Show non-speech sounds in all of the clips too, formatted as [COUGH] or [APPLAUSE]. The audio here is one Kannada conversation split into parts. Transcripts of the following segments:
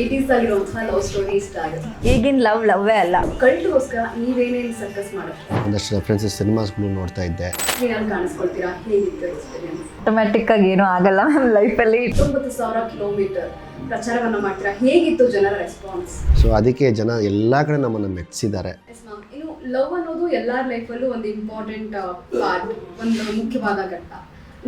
ಏಯ್ಟೀಸ್ ಆಗಿರೋ ಲವ್ ಸ್ಟೋರಿ ಇಷ್ಟ ಆಗುತ್ತೆ. ಈಗಿನ ಲವ್ ಲವ್ವೇ ಅಲ್ಲ. ಕಲ್ಟ್ಗೋಸ್ಕರ ನೀವೇನೇನು ಸರ್ಕಸ್ ಮಾಡುತ್ತೆ ಒಂದಷ್ಟು ರೆಫರೆನ್ಸಸ್ ಸಿನಿಮಾಸ್ಗಳು ನೋಡ್ತಾ ಇದ್ದೆ. ಸ್ಕ್ರೀನಲ್ಲಿ ಕಾಣಿಸ್ಕೊಳ್ತೀರಾ? ಹೇಗಿತ್ತು ಎಕ್ಸ್ಪೀರಿಯನ್ಸ್ ಆಟೋಮ್ಯಾಟಿಕ್ ಆಗಿ ಏನೂ ಆಗಲ್ಲ ನಮ್ಮ ಲೈಫಲ್ಲಿ ಹತ್ತೊಂಬತ್ತು ಸಾವಿರ ಕಿಲೋಮೀಟರ್ ಪ್ರಚಾರವನ್ನ ಮಾಡ್ತೀರಾ? ಹೇಗಿತ್ತು ಜನರ ರೆಸ್ಪಾನ್ಸ್ ಸೊ ಅದಕ್ಕೆ ಜನ ಎಲ್ಲ ಕಡೆ ನಮ್ಮನ್ನು ಮೆಚ್ಚಿದ್ದಾರೆ. ಎಸ್ ಮ್ಯಾಮ್ ಇನ್ನು ಲವ್ ಅನ್ನೋದು ಎಲ್ಲರ ಲೈಫಲ್ಲೂ ಒಂದು ಇಂಪಾರ್ಟೆಂಟ್ ಪಾರ್ಟ್ ಒಂದು ಮುಖ್ಯವಾದ ಘಟ್ಟ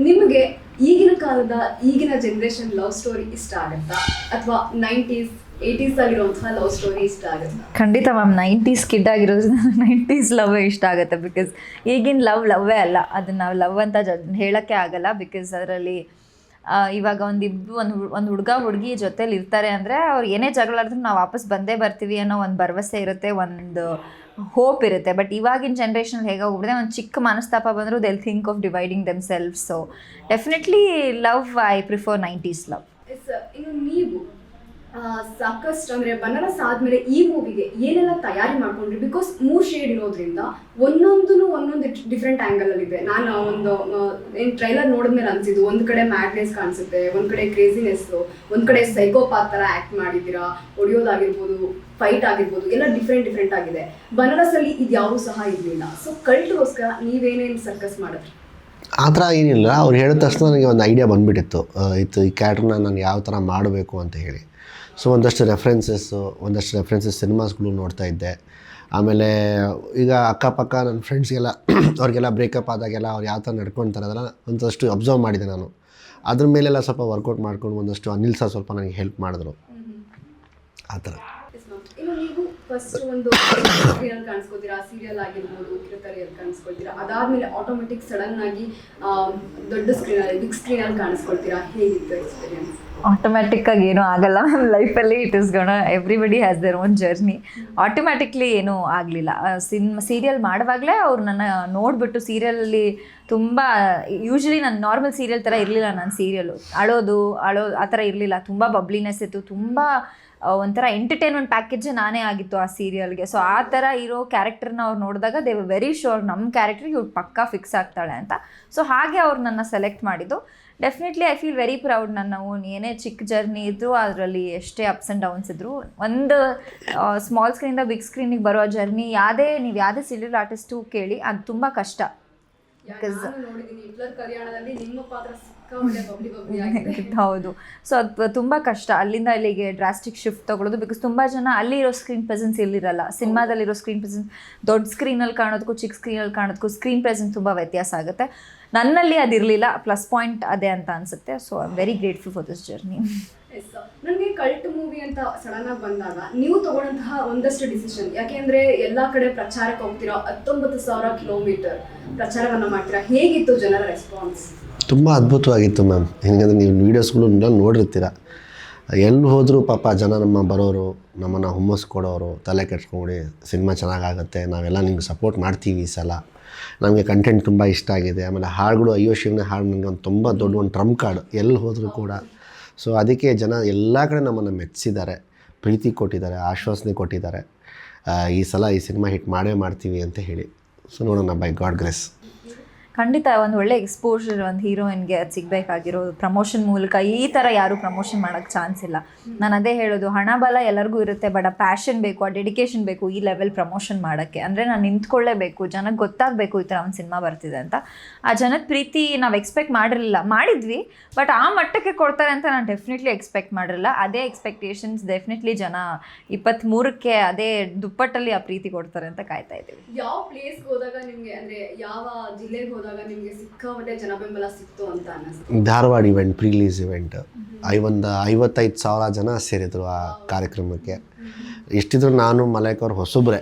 ನಿಮಗೆ ಈಗಿನ ಕಾಲದ ಈಗಿನ ಜನರೇಷನ್ ಲವ್ ಸ್ಟೋರಿ ಇಷ್ಟ ಆಗುತ್ತಾ? ಅಥವಾ ನೈಂಟೀಸ್ ಏಯ್ಟೀಸ್ ಆಗಿರುವಂತಹ ಲವ್ ಸ್ಟೋರಿ ಇಷ್ಟ ಆಗುತ್ತೆ? ಖಂಡಿತ ಮ್ಯಾಮ್ ನೈಂಟೀಸ್ ಕಿಡ್ ಆಗಿರೋದ್ರಿಂದ [LAUGHS] ನೈಂಟೀಸ್ ಲವ್ವೇ ಇಷ್ಟ ಆಗುತ್ತೆ ಬಿಕಾಸ್ ಈಗಿನ ಲವ್ ಲವ್ವೇ ಅಲ್ಲ. ಅದನ್ನ ನಾವು ಲವ್ ಅಂತ ಜ ಹೇಳೋಕ್ಕೆ ಆಗಲ್ಲ ಬಿಕಾಸ್ ಅದರಲ್ಲಿ ಇವಾಗ ಒಂದು ಒಂದು ಒಂದು ಹುಡುಗ, ಹುಡುಗಿ ಜೊತೆಲಿ ಇರ್ತಾರೆ ಅಂದರೆ ಅವ್ರು ಏನೇ ಜಗಳಾದ್ರು ನಾವು ವಾಪಸ್ ಬಂದೇ ಬರ್ತೀವಿ ಅನ್ನೋ ಒಂದು ಭರವಸೆ ಇರುತ್ತೆ, ಒಂದು ಹೋಪ್ ಇರುತ್ತೆ. ಬಟ್ ಇವಾಗಿನ ಜನ್ರೇಷನ್ ಹೇಗಾಗ್ಬಿಟ್ಟಿದೆ ಒಂದು ಚಿಕ್ಕ ಮನಸ್ತಾಪ ಬಂದರೂ they'll think of dividing them self so definitely love I prefer nineties love ನೀವು ಸಾಕಷ್ಟು ಅಂದ್ರೆ ಬನಾರಸ್ ಆದ್ಮೇಲೆ ಈ ಮೂವಿಗೆ ಏನೆಲ್ಲ ತಯಾರಿ ಮಾಡ್ಕೊಂಡ್ರಿ? ಬಿಕಾಸ್ ಮೂರ್ ಶೇಡ್ ಇರೋದ್ರಿಂದ ಒಂದೊಂದು ಒಂದೊಂದು ಡಿಫ್ರೆಂಟ್ ಆಂಗಲ್ ಅಲ್ಲಿ ಇದೆ. ನಾನು ಒಂದು ಏನ್ ಟ್ರೈಲರ್ ನೋಡಿದ್ಮೇಲೆ ಅನ್ಸಿದ್ದು, ಒಂದ್ ಕಡೆ ಮ್ಯಾಡ್ನೆಸ್ ಕಾಣಿಸುತ್ತೆ, ಒಂದ್ ಕಡೆ ಕ್ರೇಜಿನೆಸ್ ಒಂದ್ ಕಡೆ ಸೈಕೋಪಾತ್ ತರ ಆಕ್ಟ್ ಮಾಡಿದ್ದೀರಾ ಹೊಡಿಯೋದಾಗಿರ್ಬೋದು ಫೈಟ್ ಆಗಿರ್ಬೋದು, ಎಲ್ಲ ಡಿಫ್ರೆಂಟ್ ಡಿಫ್ರೆಂಟ್ ಆಗಿದೆ. ಬನಾರಸ್ ಅಲ್ಲಿ ಇದು ಯಾವುದೂ ಸಹ ಇರ್ಲಿಲ್ಲ. ಸೊ ಕಲ್ಟ್ಗೋಸ್ಕರ ನೀವೇನೇನು ಸರ್ಕಸ್ ಮಾಡಿದ್ರಿ? ಆ ಥರ ಏನಿಲ್ಲ. ಅವ್ರು ಹೇಳಿದ ತಕ್ಷಣ ನನಗೆ ಒಂದು ಐಡಿಯಾ ಬಂದುಬಿಟ್ಟಿತ್ತು. ಇತ್ತು, ಈ ಕ್ಯಾಟ್ರನ್ನ ನಾನು ಯಾವ ಥರ ಮಾಡಬೇಕು ಅಂತ ಹೇಳಿ. ಸೊ ಒಂದಷ್ಟು ರೆಫ್ರೆನ್ಸಸ್ಸು ಒಂದಷ್ಟು ರೆಫ್ರೆನ್ಸಸ್ ಸಿನಿಮಾಸ್ಗಳು ನೋಡ್ತಾ ಇದ್ದೆ. ಆಮೇಲೆ ಈಗ ಅಕ್ಕಪಕ್ಕ ನನ್ನ ಫ್ರೆಂಡ್ಸ್ಗೆಲ್ಲ [CLEARS THROAT] ಅವ್ರಿಗೆಲ್ಲ ಬ್ರೇಕಪ್ ಆದಾಗೆಲ್ಲ ಅವ್ರು ಯಾವ ಥರ ನಡ್ಕೊತಾರೆ ಅದೆಲ್ಲ ಒಂದಷ್ಟು ಅಬ್ಸರ್ವ್ ಮಾಡಿದೆ ನಾನು. ಅದ್ರ ಮೇಲೆಲ್ಲ ಸ್ವಲ್ಪ ವರ್ಕೌಟ್ ಮಾಡ್ಕೊಂಡು ಒಂದಷ್ಟು ಅನಿಲ್ ಸರ್ ಸ್ವಲ್ಪ ನನಗೆ ಹೆಲ್ಪ್ ಮಾಡಿದ್ರು. ಆ ಥರ Yes, ma'am. ಇನ್ನು ನೀವು ಫಸ್ಟ್ ಒಂದು [COUGHS] ಸೀರಿಯಲ್ ಕಾಣಿಸ್ಕೊತೀರಾ? ಸೀರಿಯಲ್ ಆಗಿರ್ಬೋದು ಕಿರುತೆರೆಯಲ್ಲಿ ಕಾಣಿಸ್ಕೊಳ್ತೀರಾ ಅದಾದ್ಮೇಲೆ ಆಟೋಮೆಟಿಕ್ ಸಡನ್ ಆಗಿ ದೊಡ್ಡ ಸ್ಕ್ರೀನ್ ಅಲ್ಲಿ ಬಿಗ್ ಸ್ಕ್ರೀನ್ ಅಲ್ಲಿ ಕಾಣಿಸ್ಕೊಳ್ತೀರಾ ಹೇಗಿತ್ತು ಎಕ್ಸ್ಪೀರಿಯನ್ಸ್ ಆಟೋಮ್ಯಾಟಿಕ್ ಆಗಿ ಏನೂ ಆಗಲ್ಲ ಮ್ಯಾಮ್. ಲೈಫಲ್ಲಿ it is gonna everybody has their own journey automatically ಏನೂ ಆಗಲಿಲ್ಲ. ಸಿನ್ ಸೀರಿಯಲ್ ಮಾಡುವಾಗಲೇ ಅವ್ರು ನನ್ನ ನೋಡಿಬಿಟ್ಟು ಸೀರಿಯಲಲ್ಲಿ ತುಂಬ ಯೂಶ್ವಲಿ ನಾನು ನಾರ್ಮಲ್ ಸೀರಿಯಲ್ ಥರ ಇರಲಿಲ್ಲ ನನ್ನ ಸೀರಿಯಲು ಅಳೋದು, ಅಳೋ, ಆ ಥರ ಇರಲಿಲ್ಲ. ತುಂಬ ಬಬ್ಲಿನೆಸ್ ಇತ್ತು. ತುಂಬ ಒಂಥರ ಎಂಟರ್ಟೈನ್ಮೆಂಟ್ ಪ್ಯಾಕೇಜ್ ನಾನೇ ಆಗಿತ್ತು ಆ ಸೀರಿಯಲ್ಗೆ ಸೊ ಆ ಥರ ಇರೋ ಕ್ಯಾರೆಕ್ಟರ್ನ ಅವ್ರು ನೋಡಿದಾಗ ದೇ ವೆರಿ ಶೋರ್ ನಮ್ಮ ಕ್ಯಾರೆಕ್ಟ್ರಿಗೆ ಇವ್ರು ಪಕ್ಕಾ ಫಿಕ್ಸ್ ಆಗ್ತಾಳೆ ಅಂತ. ಸೊ ಹಾಗೆ ಅವ್ರು ನನ್ನ ಸೆಲೆಕ್ಟ್ ಮಾಡಿದ್ದು. Definitely I feel very proud ನನ್ನ ಓನ್ ಏನೇ ಚಿಕ್ಕ ಜರ್ನಿ ಇದ್ದರೂ ಅದರಲ್ಲಿ ಎಷ್ಟೇ ಅಪ್ಸ್ ಆ್ಯಂಡ್ ಡೌನ್ಸ್ ಇದ್ದರೂ ಒಂದು ಸ್ಮಾಲ್ ಸ್ಕ್ರೀನಿಂದ ಬಿಗ್ ಸ್ಕ್ರೀನಿಗೆ ಬರೋ ಜರ್ನಿ ಯಾವುದೇ ನೀವು ಯಾವುದೇ ಸೀರಿಯಲ್ ಆರ್ಟಿಸ್ಟು ಕೇಳಿ, ಅದು ತುಂಬ ಕಷ್ಟ. [LAUGHS] [LAUGHS] ಹೌದು. ಸೊ ಅದು ತುಂಬ ಕಷ್ಟ. ಅಲ್ಲಿಂದ ಇಲ್ಲಿಗೆ ಡ್ರಾಸ್ಟಿಕ್ ಶಿಫ್ಟ್ ತಗೊಳ್ಳೋದು ಬಿಕಾಸ್ ತುಂಬ ಜನ ಅಲ್ಲಿರೋ ಸ್ಕ್ರೀನ್ ಪ್ರೆಸೆನ್ಸ್ ಇಲ್ಲಿರಲ್ಲ. ಸಿನಿಮಾದಲ್ಲಿರೋ ಸ್ಕ್ರೀನ್ ಪ್ರೆಸೆನ್ಸ್ ದೊಡ್ಡ ಸ್ಕ್ರೀನಲ್ಲಿ ಕಾಣೋದಕ್ಕೂ ಚಿಕ್ಕ ಸ್ಕ್ರೀನಲ್ಲಿ ಕಾಣೋದಕ್ಕೂ ಸ್ಕ್ರೀನ್ ಪ್ರೆಸೆನ್ಸ್ ತುಂಬ ವ್ಯತ್ಯಾಸ ಆಗುತ್ತೆ. ನನ್ನಲ್ಲಿ ಅದಿರಲಿಲ್ಲ. ಪ್ಲಸ್ ಪಾಯಿಂಟ್ ಅದೇ ಅಂತ ಅನಿಸುತ್ತೆ. So I am very grateful for this journey as ನನಗೆ ಕಲ್ಟ್ ಮೂವಿ ಅಂತ ಸಡನ್ ಆಗಿ ಬಂದಾಗ ನೀವು ತಗೊಂಡಂತಹ ಒಂದಷ್ಟು ಡಿಸಿಷನ್ ಯಾಕೆಂದ್ರೆ ಎಲ್ಲಾ ಕಡೆ ಪ್ರಚಾರಕ್ಕೆ ಹೋಗ್ತಿರೋ, ಹತ್ತೊಂಬತ್ತು ಸಾವಿರ ಕಿಲೋಮೀಟರ್ ಪ್ರಚಾರವನ್ನು ಮಾಡ್ತೀರಾ, ಹೇಗಿತ್ತು ಜನರ ರೆಸ್ಪಾನ್ಸ್ ತುಂಬ ಅದ್ಭುತವಾಗಿತ್ತು ಮ್ಯಾಮ್ ಹೆಂಗಂದ್ರೆ ನೀವು ವೀಡಿಯೋಸ್ಗಳು ನೋಡಿರ್ತೀರ. ಎಲ್ಲಿ ಹೋದರೂ ಪಾಪ ಜನ ನಮ್ಮ ಬರೋರು, ನಮ್ಮನ್ನು ಹುಮ್ಮಸ್ ಕೊಡೋರು, ತಲೆ ಕೆಡ್ಸ್ಕೊಂಡು ಸಿನಿಮಾ ಚೆನ್ನಾಗಾಗುತ್ತೆ, ನಾವೆಲ್ಲ ನಿಮ್ಗೆ ಸಪೋರ್ಟ್ ಮಾಡ್ತೀವಿ ಈ ಸಲ. ನಮಗೆ ಕಂಟೆಂಟ್ ತುಂಬ ಇಷ್ಟ ಆಗಿದೆ. ಆಮೇಲೆ ಹಾಡುಗಳು, ಅಯ್ಯೋ ಶಿವನೇ ಹಾಡು ನನಗೆ ಒಂದು ತುಂಬ ದೊಡ್ಡ ಒಂದು ಟ್ರಂಪ್ ಕಾರ್ಡ್ ಎಲ್ಲಿ ಹೋದರೂ ಕೂಡ ಸೊ ಅದಕ್ಕೆ ಜನ ಎಲ್ಲ ಕಡೆ ನಮ್ಮನ್ನು ಮೆಚ್ಚಿದ್ದಾರೆ. ಪ್ರೀತಿ ಕೊಟ್ಟಿದ್ದಾರೆ, ಆಶ್ವಾಸನೆ ಕೊಟ್ಟಿದ್ದಾರೆ. ಈ ಸಲ ಈ ಸಿನಿಮಾ ಹಿಟ್ ಮಾಡೇ ಮಾಡ್ತೀವಿ ಅಂತ ಹೇಳಿ. ಸೊ ನೋಡೋಣ ಬೈ ಗಾಡ್ ಗ್ರೆಸ್ ಖಂಡಿತ ಒಂದು ಒಳ್ಳೆ ಎಕ್ಸ್ಪೋಜರ್ ಒಂದು ಹೀರೋಯಿನ್ಗೆ ಅದು ಸಿಗಬೇಕಾಗಿರೋದು ಪ್ರಮೋಷನ್ ಮೂಲಕ ಈ ಥರ ಯಾರೂ ಪ್ರಮೋಷನ್ ಮಾಡೋಕ್ಕೆ ಚಾನ್ಸ್ ಇಲ್ಲ. ನಾನು ಅದೇ ಹೇಳೋದು, ಹಣ ಬಲ ಎಲ್ಲರಿಗೂ ಇರುತ್ತೆ ಬಟ್ ಆ ಪ್ಯಾಷನ್ ಬೇಕು, ಆ ಡೆಡಿಕೇಶನ್ ಬೇಕು ಈ ಲೆವೆಲ್ ಪ್ರಮೋಷನ್ ಮಾಡೋಕ್ಕೆ. ಅಂದರೆ ನಾನು ನಿಂತ್ಕೊಳ್ಳೇಬೇಕು ಜನಕ್ಕೆ ಗೊತ್ತಾಗಬೇಕು ಈ ಥರ ಒಂದು ಸಿನಿಮಾ ಬರ್ತಿದೆ ಅಂತ. ಆ ಜನದ ಪ್ರೀತಿ ನಾವು ಎಕ್ಸ್ಪೆಕ್ಟ್ ಮಾಡಿರಲಿಲ್ಲ. ಮಾಡಿದ್ವಿ ಬಟ್ ಆ ಮಟ್ಟಕ್ಕೆ ಕೊಡ್ತಾರೆ ಅಂತ ನಾನು ಡೆಫಿನೆಟ್ಲಿ ಎಕ್ಸ್ಪೆಕ್ಟ್ ಮಾಡಿರಲ್ಲ ಅದೇ ಎಕ್ಸ್ಪೆಕ್ಟೇಷನ್ಸ್ ಡೆಫಿನೆಟ್ಲಿ ಜನ ಇಪ್ಪತ್ತ್ಮೂರಕ್ಕೆ ಅದೇ ದುಪ್ಪಟ್ಟಲ್ಲಿ ಆ ಪ್ರೀತಿ ಕೊಡ್ತಾರೆ ಅಂತ ಕಾಯ್ತಾ ಇದ್ದೀವಿ. ಯಾವ ಪ್ಲೇಸ್ಗೆ ಹೋದಾಗ ನಿಮಗೆ, ಅಂದರೆ ಯಾವ ಜಿಲ್ಲೆಗೆ ಹೋದಾಗ ನಿಮ್ಗೆ ಸಿಕ್ಕಾಪಟ್ಟೆ ಜನ ಬೆಂಬಲ ಸಿಕ್ತು ಅಂತ ಅನ್ನಿಸ್ತು. ಧಾರವಾಡ ಇವೆಂಟ್ ಪ್ರೀಲೀಸ್ ಇವೆಂಟ್ ಐವೊಂದು ಐವತ್ತೈದು ಸಾವಿರ ಜನ ಸೇರಿದ್ರು ಆ ಕಾರ್ಯಕ್ರಮಕ್ಕೆ. ಎಷ್ಟಿದ್ರು ನಾನು ಮಲೈಕ್ ಅವ್ರ ಹೊಸಬ್ರೆ.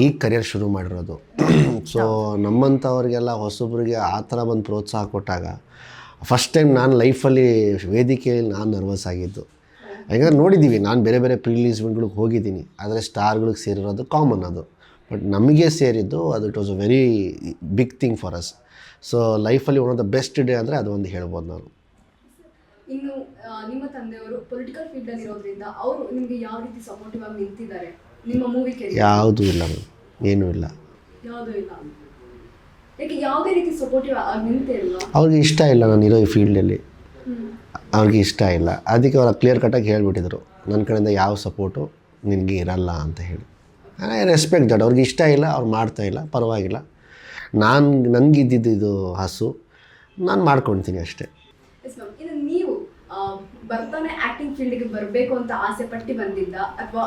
ಈಗ ಕರಿಯರ್ ಶುರು ಮಾಡಿರೋದು. ಸೊ ನಮ್ಮಂಥವ್ರಿಗೆಲ್ಲ ಹೊಸಬ್ರಿಗೆ ಆ ಥರ ಒಂದು ಪ್ರೋತ್ಸಾಹ ಕೊಟ್ಟಾಗ ಫಸ್ಟ್ ಟೈಮ್ ನಾನು ಲೈಫಲ್ಲಿ ವೇದಿಕೆಯಲ್ಲಿ ನಾನು ನರ್ವಸ್ ಆಗಿದ್ದು. ಯಾಕಂದ್ರೆ ನೋಡಿದ್ದೀವಿ ನಾನು ಬೇರೆ ಬೇರೆ ಪ್ರೀಲೀಸ್ ಇವೆಂಟ್ಗಳಿಗೆ ಹೋಗಿದ್ದೀನಿ. ಆದರೆ ಸ್ಟಾರ್ಗಳಿಗೆ ಸೇರಿರೋದು ಕಾಮನ್ ಅದು. ಬಟ್ ನಮಗೆ ಸೇರಿದ್ದು ಅದು it was a very big thing for us so ಲೈಫಲ್ಲಿ one of the best day ಅಂದರೆ ಅದು ಒಂದು ಹೇಳ್ಬೋದು ನಾನು. ಇನ್ನು ನಿಮ್ಮ ತಂದೆಯವರು ಪೊಲಿಟಿಕಲ್ ಫೀಲ್ಡ್ ಅಲ್ಲಿ ಇರೋದ್ರಿಂದ ಅವರು ನಿಮಗೆ ಯಾವ ರೀತಿ ಸಪೋರ್ಟಿವ್ ಆಗಿ ನಿಂತಿದ್ದಾರೆ? ನಿಮ್ಮ ಮೂವಿ ಯಾವುದೂ ಇಲ್ಲ ಏನೂ ಇಲ್ಲ. ಯಾವುದೂ ಇಲ್ಲ. ಯಾಕೆ ಯಾವುದೇ ರೀತಿ ಸಪೋರ್ಟಿವ್ ಆಗಿ ನಿಂತೇ ಇಲ್ವಾ ಅವ್ರಿಗೆ ಇಷ್ಟ ಇಲ್ಲ ನಾನು ಇರೋ ಈ ಫೀಲ್ಡಲ್ಲಿ ಅವ್ರಿಗೆ ಇಷ್ಟ ಇಲ್ಲ. ಅದಕ್ಕೆ ಅವ್ರು ಕ್ಲಿಯರ್ ಕಟ್ಟಾಗಿ ಹೇಳಿಬಿಟ್ಟಿದ್ರು. ನನ್ನ ಕಡೆಯಿಂದ ಯಾವ ಸಪೋರ್ಟು ನಿನಗೆ ಇರಲ್ಲ ಅಂತ ಹೇಳಿ. ಐ ರೆಸ್ಪೆಕ್ಟ್ ದಟ್ ಅವ್ರಿಗೆ ಇಷ್ಟ ಇಲ್ಲ, ಅವ್ರು ಮಾಡ್ತಾ ಇಲ್ಲ, ಪರವಾಗಿಲ್ಲ. ನಾನು ನನಗಿದ್ದಿದ್ದು ಇದು ಹಸು. ನಾನು ಮಾಡ್ಕೊಳ್ತೀನಿ ಅಷ್ಟೇ. ನೀವು ಬರ್ತಾನೆ ಆಕ್ಟಿಂಗ್ ಫೀಲ್ಡ್ಗೆ ಬರಬೇಕು ಅಂತ ಆಸೆ ಪಟ್ಟಿ ಬಂದಿದ್ದ ಅಥವಾ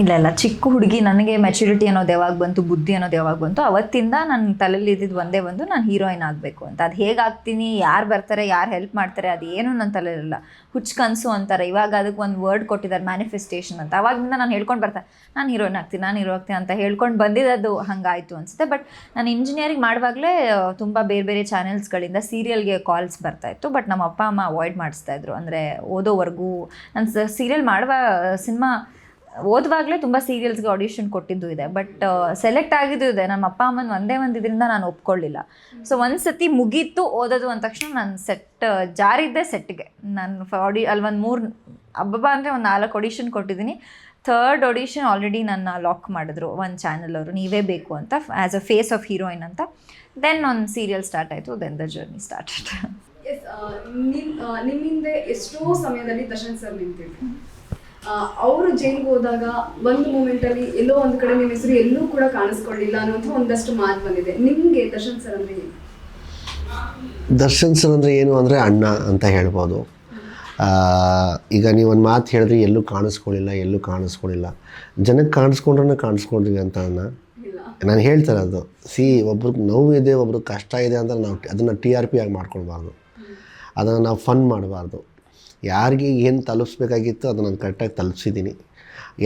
ಇಲ್ಲ ಇಲ್ಲ. ಚಿಕ್ಕ ಹುಡುಗಿ ನನಗೆ ಮೆಚುರಿಟಿ ಅನ್ನೋದು ಯಾವಾಗ ಬಂತು, ಬುದ್ಧಿ ಅನ್ನೋದು ಯಾವಾಗ ಬಂತು, ಅವತ್ತಿಂದ ನನ್ನ ತಲೆಯಲ್ಲಿ ಇದ್ದಿದ್ದು ಒಂದೇ ಒಂದು ನಾನು ಹೀರೋಯಿನ್ ಆಗಬೇಕು ಅಂತ. ಅದು ಹೇಗಾಗ್ತೀನಿ ಯಾರು ಬರ್ತಾರೆ, ಯಾರು ಹೆಲ್ಪ್ ಮಾಡ್ತಾರೆ, ಅದು ಏನು ನನ್ನ ತಲೆಯಲ್ಲಿಲ್ಲ ಹುಚ್ಚು ಕನಸು ಅಂತಾರೆ. ಇವಾಗ ಅದಕ್ಕೆ ಒಂದು ವರ್ಡ್ ಕೊಟ್ಟಿದ್ದಾರೆ ಮ್ಯಾನಿಫೆಸ್ಟೇಷನ್ ಅಂತ. ಅವಾಗಿಂದ ನಾನು ಹೇಳ್ಕೊಂಡು ಬರ್ತಾ, ನಾನು ಹೀರೋಯಿನ್ ಆಗ್ತೀನಿ, ನಾನು ಹೀರೋ ಆಗ್ತೀನಿ ಅಂತ ಹೇಳ್ಕೊಂಡು ಬಂದಿದ್ದು ಹಂಗಾಯಿತು ಅನಿಸುತ್ತೆ. ಬಟ್ ನಾನು ಇಂಜಿನಿಯರಿಂಗ್ ಮಾಡುವಾಗಲೇ ತುಂಬ ಬೇರೆ ಬೇರೆ ಚಾನೆಲ್ಸ್ಗಳಿಂದ ಸೀರಿಯಲ್ಗೆ ಕಾಲ್ಸ್ ಬರ್ತಾಯಿತ್ತು ಬಟ್ ನಮ್ಮ ಅಪ್ಪ ಅಮ್ಮ ಅವಾಯ್ಡ್ ಮಾಡಿಸ್ತಾ ಇದ್ರು. ಅಂದರೆ ಓದೋವರೆಗೂ ನಾನು ಸೀರಿಯಲ್ ಮಾಡುವ ಸಿನಿಮಾ ಓದುವಾಗಲೇ ತುಂಬ ಸೀರಿಯಲ್ಸ್ಗೆ ಆಡಿಷನ್ ಕೊಟ್ಟಿದ್ದು ಇದೆ. ಬಟ್ ಸೆಲೆಕ್ಟ್ ಆಗಿದ್ದು ಇದೆ. ನಮ್ಮ ಅಪ್ಪ, ಅಮ್ಮನ ಒಂದೇ ಒಂದು ಇದರಿಂದ ನಾನು ಒಪ್ಕೊಳ್ಳಿಲ್ಲ. ಸೊ ಒಂದು ಸತಿ ಮುಗೀತು ಓದೋದು ಅಂದ ತಕ್ಷಣ ನಾನು ಸೆಟ್ ಜಾರಿದ್ದೆ ಸೆಟ್ಗೆ ನಾನು ಆಡಿ ಅಲ್ಲಿ ಒಂದು ಮೂರು ಹಬ್ಬ ಅಂದರೆ ಒಂದು ನಾಲ್ಕು ಆಡಿಷನ್ ಕೊಟ್ಟಿದ್ದೀನಿ. ಥರ್ಡ್ ಆಡಿಷನ್ ಆಲ್ರೆಡಿ ನನ್ನ ಲಾಕ್ ಮಾಡಿದ್ರು ಒಂದು ಚಾನಲ್ ಅವರು. ನೀವೇ ಬೇಕು ಅಂತ as a face of heroine ಅಂತ. ದೆನ್ ಒಂದು ಸೀರಿಯಲ್ ಸ್ಟಾರ್ಟ್ ಆಯಿತು. Then the journey started as ನಿಮ್ ಎಷ್ಟೋ ಸಮಯದಲ್ಲಿ ದರ್ಶನ್ ಸರ್ ನಿಂತಿದ್ರು. ಅವರು ಜೈಲ್ಗೆ ಹೋದಾಗ ಒಂದು ಮೂಮೆಂಟ್ ಅಲ್ಲಿ ಎಲ್ಲೋ ಒಂದ್ ಕಡೆ ನಿಮ್ಮ ಹೆಸರು ಎಲ್ಲೂ ಕೂಡ ಕಾಣಿಸ್ಕೊಳ್ಳಿಲ್ಲ ಅನ್ನೋಂಥ ಒಂದಷ್ಟು ಮಾತು ಬಂದಿದೆ. ನಿಮ್ಗೆ ದರ್ಶನ್ ಸರ್ ಅಂದ್ರೆ ಏನು? ದರ್ಶನ್ ಸರ್ ಅಂದರೆ ಏನು ಅಂದರೆ ಅಣ್ಣ ಅಂತ ಹೇಳ್ಬೋದು. ಈಗ ನೀವು ಒಂದು ಮಾತು ಹೇಳಿದ್ರೆ ಎಲ್ಲೂ ಕಾಣಿಸ್ಕೊಳ್ಳಿಲ್ಲ ಎಲ್ಲೂ ಕಾಣಿಸ್ಕೊಳ್ಳಿಲ್ಲ. ಜನಕ್ಕೆ ಕಾಣಿಸ್ಕೊಂಡ್ರೆ ಕಾಣಿಸ್ಕೊಂಡಿವಿ ಅಂತ ಅನ್ನ ನಾನು ಹೇಳ್ತಾರೆ ಅದು. ಸಿ ಒಬ್ರಿಗೆ ನೋವು ಇದೆ ಒಬ್ರಿಗೆ ಕಷ್ಟ ಇದೆ ಅಂತ ನಾವು ಅದನ್ನು ಟಿ ಆರ್ ಪಿ ಆಗಿ ಮಾಡ್ಕೊಳ್ಬಾರ್ದು. ಅದನ್ನು ನಾವು ಫನ್ ಮಾಡಬಾರ್ದು. ಯಾರಿಗೆ ಏನು ತಲುಪಿಸ್ಬೇಕಾಗಿತ್ತು ಅದು ನಾನು ಕರೆಕ್ಟಾಗಿ ತಲುಪಿಸಿದ್ದೀನಿ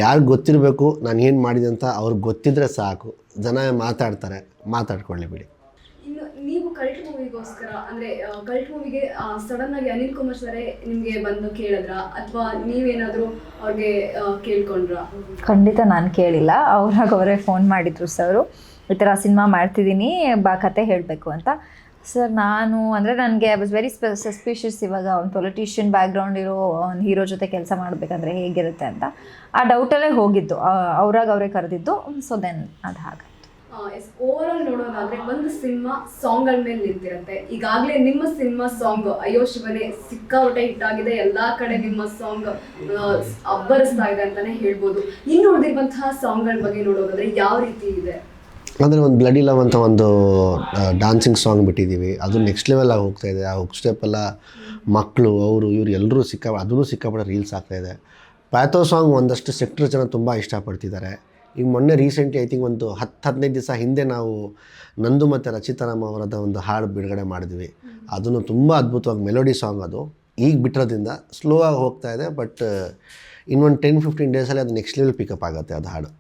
ಯಾರಿಗೆ ಗೊತ್ತಿರಬೇಕು ನಾನು ಏನು ಮಾಡಿದೆ ಅಂತ ಅವ್ರಿಗೆ ಗೊತ್ತಿದ್ರೆ ಸಾಕು. ಜನ ಮಾತಾಡ್ತಾರೆ ಮಾತಾಡ್ಕೊಳ್ಳಿ ಬಿಡಿ. ಇನ್ನು ನೀವು ಕಲ್ಟ್ ಮೂವಿಗೋಸ್ಕರ ಅಂದ್ರೆ ಕಲ್ಟ್ ಮೂವಿಗೆ ಸಡನ್ ಆಗಿ ಅನಿಲ್ ಕುಮಾರ್ ಸರೇ ನಿಮಗೆ ಬಂದು ಕೇಳಿದ್ರ? ಅಥವಾ ನೀವೇನಾದರೂ ಅವ್ರಿಗೆ ಕೇಳ್ಕೊಂಡ್ರ? ಖಂಡಿತ ನಾನು ಕೇಳಿಲ್ಲ. ಅವ್ರಾಗ ಅವರೇ ಫೋನ್ ಮಾಡಿದ್ರು ಸರ್. ಈ ಥರ ಸಿನಿಮಾ ಮಾಡ್ತಿದ್ದೀನಿ ಬಾ ಕತೆ ಹೇಳಬೇಕು ಅಂತ. ಸರ್ ನಾನು, ಅಂದರೆ ನನಗೆ ಐ ವಾಸ್ ವೆರಿ ಸಸ್ಪಿಷಿಯಸ್ ಇವಾಗ ಒಂದು ಪೊಲಿಟಿಷಿಯನ್ ಬ್ಯಾಕ್ಗ್ರೌಂಡ್ ಇರೋ ಒಂದು ಹೀರೋ ಜೊತೆ ಕೆಲಸ ಮಾಡಬೇಕಂದ್ರೆ ಹೇಗಿರುತ್ತೆ ಅಂತ. ಆ ಡೌಟಲ್ಲೇ ಹೋಗಿದ್ದು. ಅವ್ರಾಗ ಅವರೇ ಕರೆದಿದ್ದು. ಸೊ ದೆನ್ ಅದು ಹಾಗೆ ಎಸ್ ಓವರ್ ನೋಡೋದಾದ್ರೆ ಒಂದು ಸಿನಿಮಾ ಸಾಂಗ್ಗಳ ಮೇಲೆ ನಿಂತಿರುತ್ತೆ. ಈಗಾಗಲೇ ನಿಮ್ಮ ಸಿನಿಮಾ ಸಾಂಗ್ ಅಯ್ಯೋ ಶಿವನೇ, ಸಿಕ್ಕಾಪಟ್ಟೆ ಹಿಟ್ ಆಗಿದೆ. ಎಲ್ಲಾ ಕಡೆ ನಿಮ್ಮ ಸಾಂಗ್ ಅಬ್ಬರಿಸ್ತಾ ಇದೆ ಅಂತಾನೆ ಹೇಳ್ಬೋದು. ಇನ್ನು ಉಳಿದಿರುವಂತಹ ಸಾಂಗ್ಗಳ ಬಗ್ಗೆ ನೋಡೋದಾದ್ರೆ ಯಾವ ರೀತಿ ಇದೆ? ಅಂದರೆ ಒಂದು ಬ್ಲಡಿ ಲವ್ ಅಂತ ಒಂದು ಡಾನ್ಸಿಂಗ್ ಸಾಂಗ್ ಬಿಟ್ಟಿದ್ದೀವಿ ಅದು ನೆಕ್ಸ್ಟ್ ಲೆವೆಲಾಗಿ ಹೋಗ್ತಾ ಇದೆ. ಆ ಹುಕ್ ಸ್ಟೆಪ್ ಎಲ್ಲ ಮಕ್ಕಳು ಅವರು, ಇವರು ಎಲ್ಲರೂ ಸಿಕ್ಕಾ ಅದೂ ಸಿಕ್ಕಾಪಟ್ಟೆ ರೀಲ್ಸ್ ಆಗ್ತಾ ಇದೆ. ಪ್ಯಾಥೋ ಸಾಂಗ್ ಒಂದಷ್ಟು ಸೆಕ್ಟರ್ ಜನ ತುಂಬ ಇಷ್ಟಪಡ್ತಿದ್ದಾರೆ. ಈಗ ಮೊನ್ನೆ ರೀಸೆಂಟ್ಲಿ ಐ ಥಿಂಕ್ ಒಂದು ಹತ್ತು ಹದಿನೈದು ದಿವಸ ಹಿಂದೆ ನಾವು ನಂದು ಮತ್ತು ರಚಿತಾರಾಮ್ ಅವರದ ಒಂದು ಹಾಡು ಬಿಡುಗಡೆ ಮಾಡಿದ್ವಿ. ಅದನ್ನು ತುಂಬ ಅದ್ಭುತವಾಗಿ ಮೆಲೋಡಿ ಸಾಂಗ್ ಅದು. ಈಗ ಬಿಟ್ಟಿರೋದ್ರಿಂದ ಸ್ಲೋ ಆಗಿ ಹೋಗ್ತಾ ಇದೆ ಬಟ್ ಇನ್ನೊಂದು ಟೆನ್ ಫಿಫ್ಟೀನ್ ಡೇಸಲ್ಲಿ ಅದು ನೆಕ್ಸ್ಟ್ ಲೆವೆಲ್ ಪಿಕಪ್ ಆಗುತ್ತೆ ಅದು ಹಾಡು.